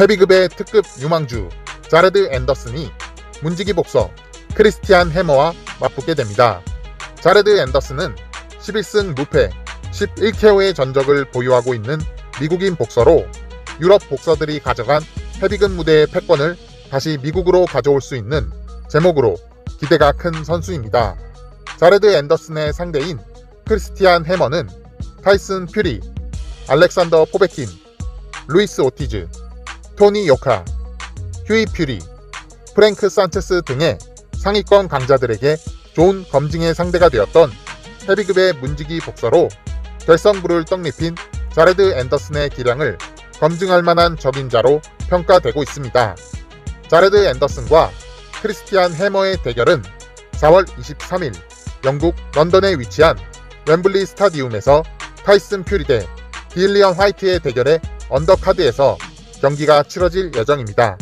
헤비급의 특급 유망주 자레드 앤더슨이 문지기 복서 크리스티안 해머와 맞붙게 됩니다. 자레드 앤더슨은 11승 무패 11KO의 전적을 보유하고 있는 미국인 복서로 유럽 복서들이 가져간 헤비급 무대의 패권을 다시 미국으로 가져올 수 있는 제목으로 기대가 큰 선수입니다. 자레드 앤더슨의 상대인 크리스티안 해머는 타이슨 퓨리, 알렉산더 포베킨, 루이스 오티즈, 토니 요카, 휴이 퓨리, 프랭크 산체스 등의 상위권 강자들에게 좋은 검증의 상대가 되었던 헤비급의 문지기 복서로 결성부를 떡립힌 자레드 앤더슨의 기량을 검증할 만한 적임자로 평가되고 있습니다. 자레드 앤더슨과 크리스티안 해머의 대결은 4월 23일 영국 런던에 위치한 웸블리 스타디움에서 타이슨 퓨리 대 딜리언 화이트의 대결에 언더카드에서 경기가 치러질 예정입니다.